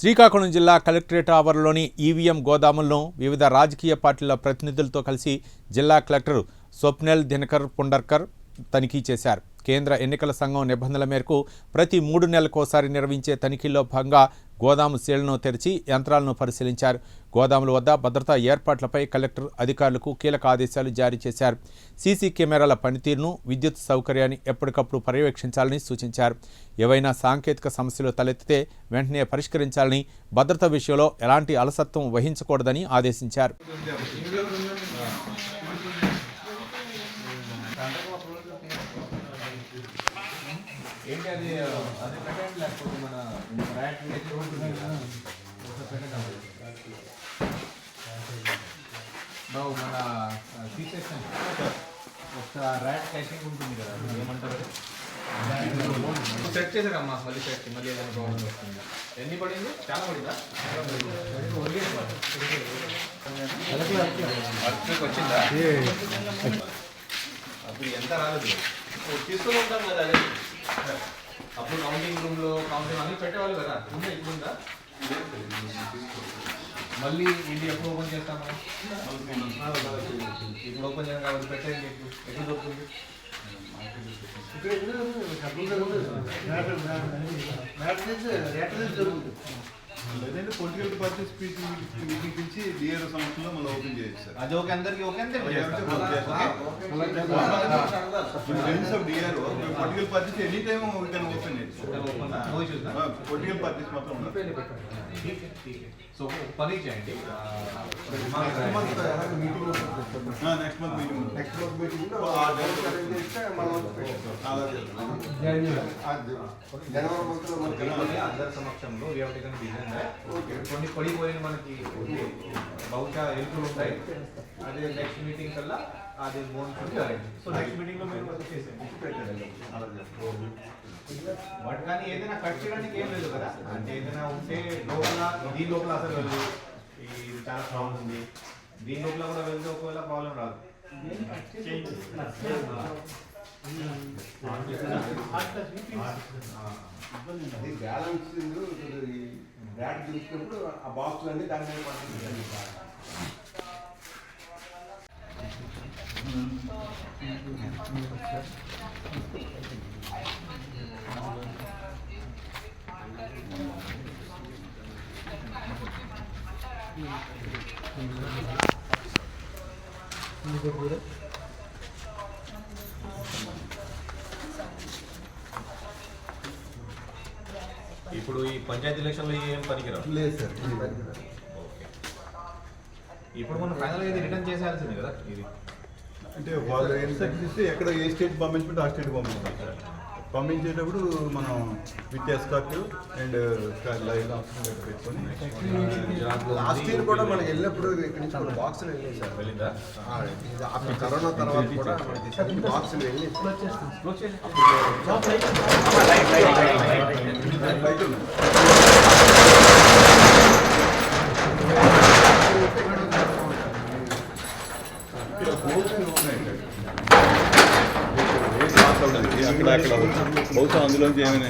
శ్రీకాకుళం జిల్లా collectorate ఆవరణలోని EVM గోదాములను వివిధ రాజకీయ పార్టీల ప్రతినిధులతో కలిసి జిల్లా కలెక్టర్ స్వప్నెల్ దినకర్ పుండర్కర్ తనిఖీ చేశారు. కేంద్ర ఎన్నికల సంఘం నిబంధనల మేరకు ప్రతి మూడు నెలలకోసారి నిర్వహించే తనిఖీల్లో భాగంగా గోదాము సీళ్ళను తెరిచి యంత్రాలను పరిశీలించారు. గోదాముల వద్ద భద్రతా ఏర్పాట్లపై కలెక్టర్ అధికారులకు కీలక ఆదేశాలు జారీ చేశారు. సీసీ కెమెరాల పనితీరును విద్యుత్ సౌకర్యాన్ని ఎప్పటికప్పుడు పర్యవేక్షించాలని సూచించారు. ఏవైనా సాంకేతిక సమస్యలు తలెత్తితే వెంటనే పరిష్కరించాలని భద్రత విషయంలో ఎలాంటి అలసత్వం వహించకూడదని ఆదేశించారు. ఏంటి అది అది పెట్టండి లేకపోతే మన ర్యాట్ కదా. ఒకసారి పెట్టండి అది. బాబు మన తీసేసాను ఒకసారి ర్యాట్ క్యాచింగ్ ఉంటుంది కదా అది ఏమంటారు? సెట్ చేసారమ్మా మళ్ళీ సెట్ మళ్ళీ ఏదైనా ప్రాబ్లం వస్తుంది? ఎన్ని పడింది? చాలా పడిందా? వచ్చిందా? అప్పుడు ఎంత రాలేదు? తీసుకుని ఉంటాం కదా అదే. అప్పుడు కౌంటింగ్ రూమ్లో కౌంటింగ్ అన్ని పెట్టేవాళ్ళు కదా? ఉందా ఇప్పుడు ఉందా? మళ్ళీ ఇది ఎప్పుడు ఓపెన్ చేస్తాము? ఇప్పుడు ఓపెన్ చేయడం కాబట్టి పెట్టేది మీకు ఎక్కడ దొరుకుతుంది. లేదంటే పొలిటికల్ పార్టీ స్పీచ్ మీటింగ్ పిలిచి డిఆర్ సంవత్సరంలో మళ్ళీ ఓపెన్ చేయొచ్చు సార్ అది ఓకే అందరికి ఓకే అంతే friends of DR political parties any time we can open huh? Political parties మాత్రం ఉండదు. సో పని చేయండి next month meeting next month meeting అందరి సమక్షంలో we have taken decision that కొన్ని పడిపోయిన మనకి బహుశా ఎలుకలు ఉంటాయి. అదే నెక్స్ట్ మీటింగ్ కల్లా అది మోన్ సో నెక్స్ట్ మీటింగ్లో మీరు వర్క్ చేసేయండి. బట్ కానీ ఏదైనా కట్ చేయడానికి ఏం లేదు కదా. అంటే ఏదైనా ఉంటే లోపల దీని లోపల అసలు వెళ్ళదు ఇది చాలా ప్రాబ్లం ఉంది. దీని లోపల కూడా వెళ్తే ఒకవేళ ప్రాబ్లం రాదు. అది బ్యాలెన్స్ బ్యాట్ చూసుకున్నప్పుడు ఆ బాక్స్ అన్ని దాని మీద పడుతుంది. ఇప్పుడు ఈ పంచాయతీ ఎలక్షన్లో ఏం పనికిరావు? లేదు సార్ ఇప్పుడు మనం ఫైనల్ ఇది రిటర్న్ చేసేయాల్సింది కదా ఇది. అంటే వాళ్ళు ఏం చేస్తే ఎక్కడ ఏ స్టేట్ పంపించుకుంటే ఆ స్టేట్ పంపిస్తాం సార్ పంపించేటప్పుడు మనం విత్ ఎస్కార్ట్ అండ్ లైవ్ పెట్టుకొని లాస్ట్ ఇయర్ కూడా మనకి వెళ్ళినప్పుడు ఇక్కడి నుంచి మన బాక్సులు వెళ్ళాయి సార్ వెళ్ళిందా అప్పుడు కరోనా తర్వాత కూడా మనకి బాక్సులు వెళ్ళి బహుశా అందులోంచి ఏమైనా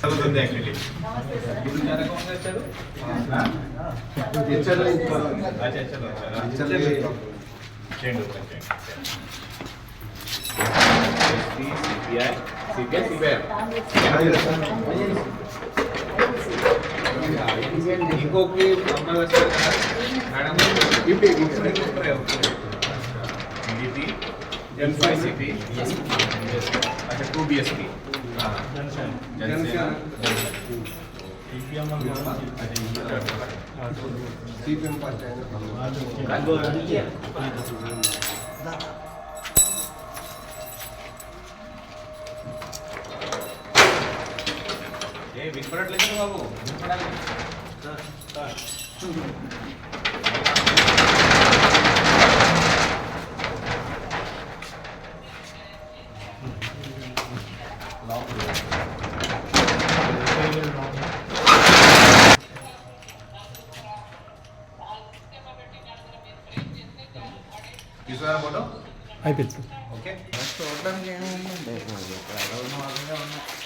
చదువుతుంది యాక్చువల్లీ ఇప్పుడు చాలా కౌంట్ చేశాడు హెచ్ఆర్లో అచ్చా అచ్చా చేయండి ఓపెన్ చేయండి సిపిఐ సిపిఐ ఇంకొకటి అమ్మాయి వచ్చారు కదా మేడం ఇది ఎల్ ఫైవ్ సిపి అచ్చా టూ బిఎస్పి సిపిఎం పార్టీ అయినా ఏ వినపడట్లేదు బాబు వినపడాలి తీసుకురా ఫోటో మొత్తం అయిపోయింది సార్ ఓకే చూడడానికి ఏముందండి ఎలా ఉన్న వాళ్ళగా ఉన్నాయి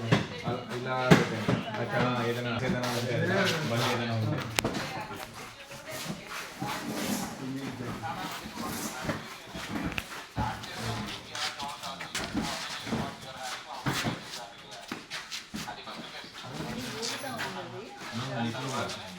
はい。